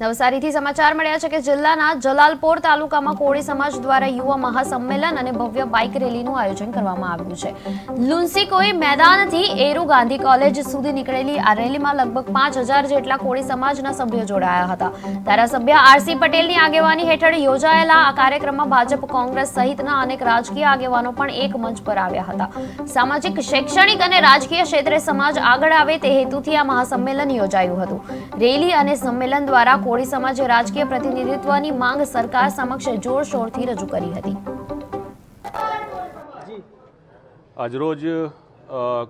નવસારીથી સમાચાર મળ્યા છે કે જિલ્લાના જલાલપોર તાલુકામાં કોળી સમાજ દ્વારા યુવા મહાસંમેલન અને ભવ્ય બાઇક રેલીનું આયોજન કરવામાં આવ્યું છે. લુન્સીકોઈ મેદાનથી એરુ ગાંધી કોલેજ સુધી નીકળેલી આ રેલીમાં લગભગ પાંચ જેટલા કોળી સમાજના સભ્યો જોડાયા હતા. ધારાસભ્ય આરસી પટેલની આગેવાની હેઠળ યોજાયેલા આ કાર્યક્રમમાં ભાજપ, કોંગ્રેસ સહિતના અનેક રાજકીય આગેવાનો પણ એક મંચ પર આવ્યા હતા. સામાજિક, શૈક્ષણિક અને રાજકીય ક્ષેત્રે સમાજ આગળ આવે તે હેતુથી આ મહાસંમેલન યોજાયું હતું. રેલી અને સંમેલન દ્વારા કોળી સમાજે રાજકીય પ્રતિનિધિત્વની માંગ સરકાર સમક્ષ જોરશોરથી રજૂ કરી હતી. આજરોજ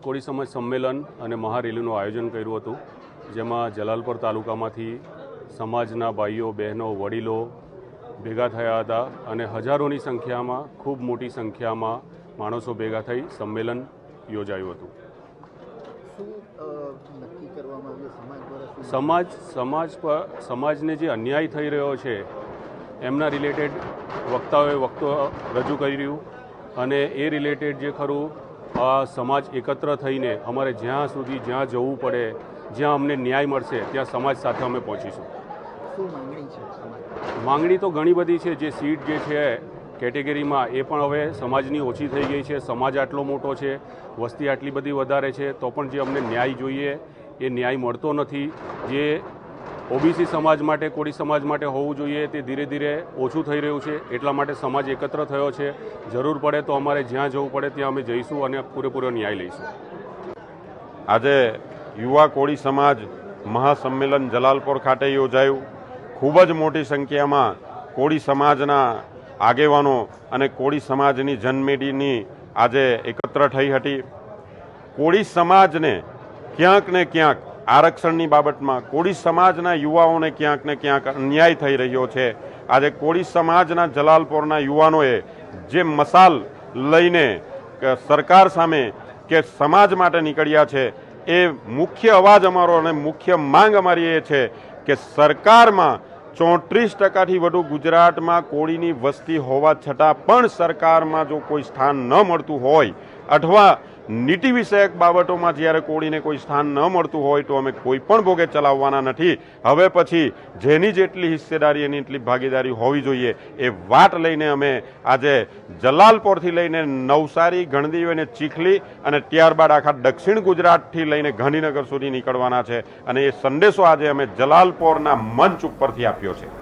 કોળી સમાજ સંમેલન અને મહારેલીનું આયોજન કર્યું હતું જેમાં જલાલપર તાલુકામાંથી સમાજના ભાઈઓ બહેનો વડીલો ભેગા થયા હતા અને હજારોની સંખ્યામાં ખૂબ મોટી સંખ્યામાં માણસો ભેગા થઈ સંમેલન યોજાયું હતું. સમાજ સમાજ પર સમાજને જે અન્યાય થઈ રહ્યો છે એમના રિલેટેડ વક્તાઓએ વક્તો રજૂ કર્યું અને એ રિલેટેડ જે ખરું આ સમાજ એકત્ર થઈને અમારે જ્યાં સુધી જ્યાં જવું પડે જ્યાં અમને ન્યાય મળશે ત્યાં સમાજ સાથે અમે પહોંચીશું. શું છે માંગણી તો ઘણી બધી છે. જે સીટ જે છે કેટેગરીમાં એ પણ હવે સમાજની ઓછી થઈ ગઈ છે. સમાજ આટલો મોટો છે વસ્તી આટલી બધી વધારે છે તો પણ જે અમને ન્યાય જોઈએ એ ન્યાય મળતો નથી. જે ઓબીસી સમાજ માટે, કોળી સમાજ માટે હોવું જોઈએ તે ધીરે ધીરે ઓછું થઈ રહ્યું છે. એટલા માટે સમાજ એકત્ર થયો છે. જરૂર પડે તો અમારે જ્યાં જવું પડે ત્યાં અમે જઈશું અને પૂરેપૂરો ન્યાય લઈશું. આજે યુવા કોળી સમાજ મહાસંમેલન જલાલપોર ખાતે યોજાયું. ખૂબ જ મોટી સંખ્યામાં કોળી સમાજના આગેવાનો અને કોળી સમાજની જનમેડીની આજે એકત્ર થઈ હતી. કોળી સમાજને ક્યાંક ને ક્યાંક આરક્ષણની બાબતમાં કોળી સમાજના યુવાઓને ક્યાંક ને ક્યાંક અન્યાય થઈ રહ્યો છે. આજે કોળી સમાજના જલાલપોરના યુવાનોએ જે મસાલ લઈને સરકાર સામે કે સમાજ માટે નીકળ્યા છે, એ મુખ્ય અવાજ અમારો અને મુખ્ય માંગ અમારી એ છે કે સરકારમાં ચોત્રીસ ટકાથી વધુ ગુજરાતમાં કોળીની વસ્તી હોવા છતાં પણ સરકારમાં જો કોઈ સ્થાન ન મળતું હોય, અથવા નીતિ વિષયક બાબતોમાં જ્યારે કોળીને કોઈ સ્થાન ન મળતું હોય તો અમે કોઈ પણ ભોગે ચલાવવાના નથી. હવે પછી જેની જેટલી હિસ્સેદારી એની એટલી ભાગીદારી હોવી જોઈએ એ વાત લઈને અમે આજે જલાલપોરથી લઈને નવસારી, ગણદીવ અને ચીખલી અને ત્યારબાદ આખા દક્ષિણ ગુજરાતથી લઈને ગાંધીનગર સુધી નીકળવાના છે. અને એ સંદેશો આજે અમે જલાલપોરના મંચ ઉપરથી આપ્યો છે.